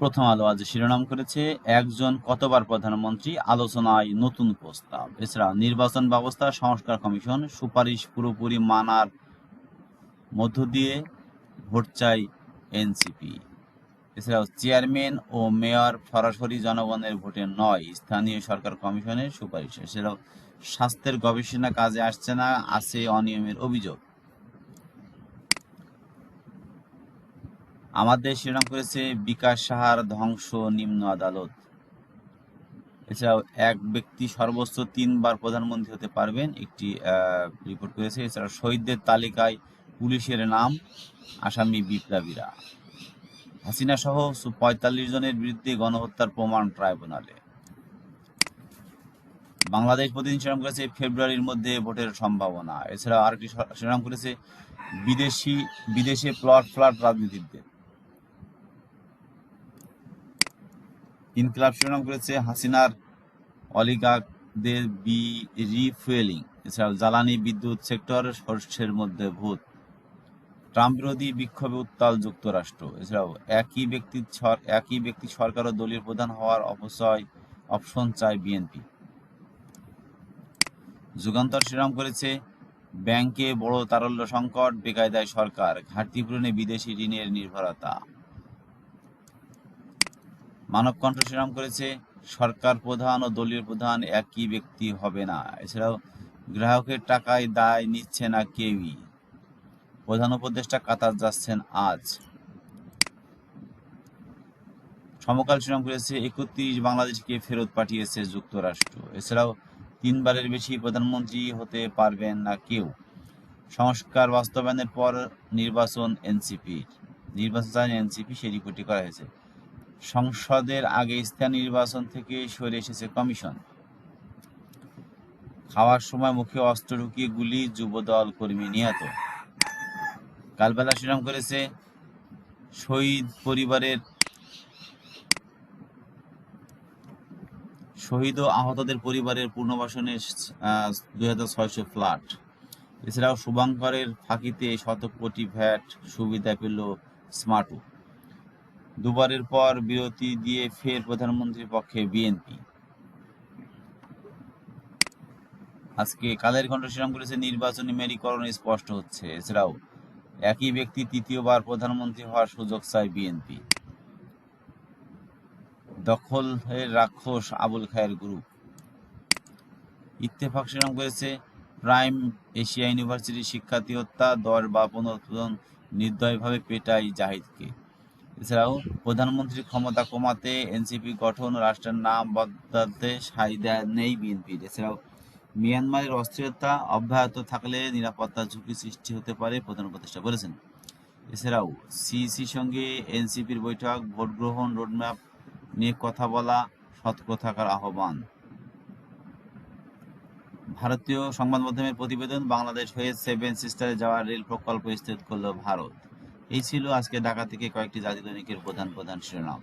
প্রথম আলো আজ শিরোনাম করেছে একজন কতবার প্রধানমন্ত্রী, আলোচনায় নতুন প্রস্তাব। এছাড়া নির্বাচন ব্যবস্থা, সংস্কার কমিশন, সুপারিশ পুরোপুরি মানার মধ্য দিয়ে ভোট চাই এনসিপি। এছাড়াও চেয়ারম্যান ও মেয়র সরাসরি জনগণের ভোটে নয়, স্থানীয় সরকার কমিশনের সুপারিশ। এছাড়াও স্বাস্থ্যের গবেষণা কাজে আসছে না, আছে অনিয়মের অভিযোগ। আমাদের শিরোনাম করেছে বিকাশ সাহার ধ্বংস নিম্ন আদালত। এছাড়াও এক ব্যক্তি সর্বোচ্চ তিনবার প্রধানমন্ত্রী হতে পারবেন, একটি রিপোর্ট করেছে। এছাড়া শহীদদের তালিকায় পুলিশের নাম, আসামি বিপ্লবীরা। হাসিনা সহ পঁয়তাল্লিশ জনের বিরুদ্ধে গণহত্যার প্রমাণ ট্রাইব্যুনালে। বাংলাদেশ প্রতিদিন শিরোনাম করেছে ফেব্রুয়ারির মধ্যে ভোটের সম্ভাবনা। এছাড়া আরেকটি শিরোনাম করেছে বিদেশি বিদেশে প্লট ফ্লাট রাজনীতিবিদদের ইনকলাব শিরোনাম করেছে হাসিনার অলিগাকদের বি রিফুয়েলিং এছাড়াও জ্বালানি বিদ্যুৎ সেক্টর শস্যের মধ্যে ভূত। ট্রাম্প বিরোধী বিক্ষোভে উত্তাল যুক্তরাষ্ট্র, এছাড়াও একই ব্যক্তি একই ব্যক্তি সরকার ও দলীয় প্রধান হওয়ার অপচয় অপশন চায় বিএনপি। যুগান্তর শিরোনাম করেছে, ব্যাংকে বড় তারল্য সংকট, বেকায়দায় সরকার, ঘাটতি পূরণে বিদেশি ঋণের নির্ভরতা। মানব কণ্ঠ শিরোনাম করেছে, সরকার প্রধান ও দলীয় প্রধান একই ব্যক্তি হবে না। এছাড়াও গ্রাহকের টাকায় দায় নিচ্ছে না কেউই। প্রধান উপদেষ্টা কাতার যাচ্ছেন আজ। সমকাল শিরোনাম করেছে, একত্রিশ বাংলাদেশকে ফেরত পাঠিয়েছে যুক্তরাষ্ট্র। এছাড়াও তিনবারের বেশি প্রধানমন্ত্রী হতে পারবেন না কেউ। সংস্কার বাস্তবায়নের পর নির্বাচন এনসিপির। নির্বাচন এনসিপি সেই রিপোর্টটি করা হয়েছে। সংসদের আগে স্থানীয় নির্বাচন থেকে সরে এসেছে কমিশন। খাওয়ার সময় মুখে অস্ত্র ঢুকিয়ে গুলি যুবদল কর্মী নিহত। কালবেলা শিরাম করেছে শহীদ পরিবারের শহীদ ও আহতদের পরিবারের পুনর্বাসনে দুই হাজার ছয়শো ফ্ল্যাট। এছাড়াও শুভঙ্করের ফাঁকিতে শত কোটি ভ্যাট সুবিধা পেল স্মার্টু দুবারের পর বিরতি দিয়ে ফের প্রধানমন্ত্রীর পক্ষে বিএনপি। আজকে কালের কণ্ঠ শিরাম করেছে নির্বাচনী মেরিকরণ স্পষ্ট হচ্ছে, এছাড়াও একই ব্যক্তি তৃতীয়বার প্রধানমন্ত্রী হওয়ার সুযোগ চায় বিএনপি। দখলের রাক্ষস আবুল খায়ের গ্রুপ। ইত্তেফাক শিরাম করেছে প্রাইম এশিয়া ইউনিভার্সিটির শিক্ষার্থী হত্যা দশ বা পনেরো নির্দয়ভাবে পেটাই জাহিদকে। এছাড়াও প্রধানমন্ত্রীর ক্ষমতা কমাতে এনসিপি গঠন, রাষ্ট্রের নাম বদলাতে সাইদা নেই বিএনপির এছাড়াও মিয়ানমারের অস্থিরতা অব্যাহত থাকলে নিরাপত্তা ঝুঁকি সৃষ্টি হতে পারে, প্রধান উপদেষ্টা বলেছেন। এছাড়াও সিইসির সঙ্গে এনসিপির বৈঠক, ভোট গ্রহণ, রোডম্যাপ নিয়ে কথা বলা সতর্ক থাকার আহ্বান। ভারতীয় সংবাদ মাধ্যমের প্রতিবেদন, বাংলাদেশ হয়ে সেভেন সিস্টারে যাওয়ার রেল প্রকল্প স্থগিত করল ভারত। এই ছিল আজকে ঢাকা থেকে কয়েকটি জাতি দৈনিকের প্রধান প্রধান শিরোনাম।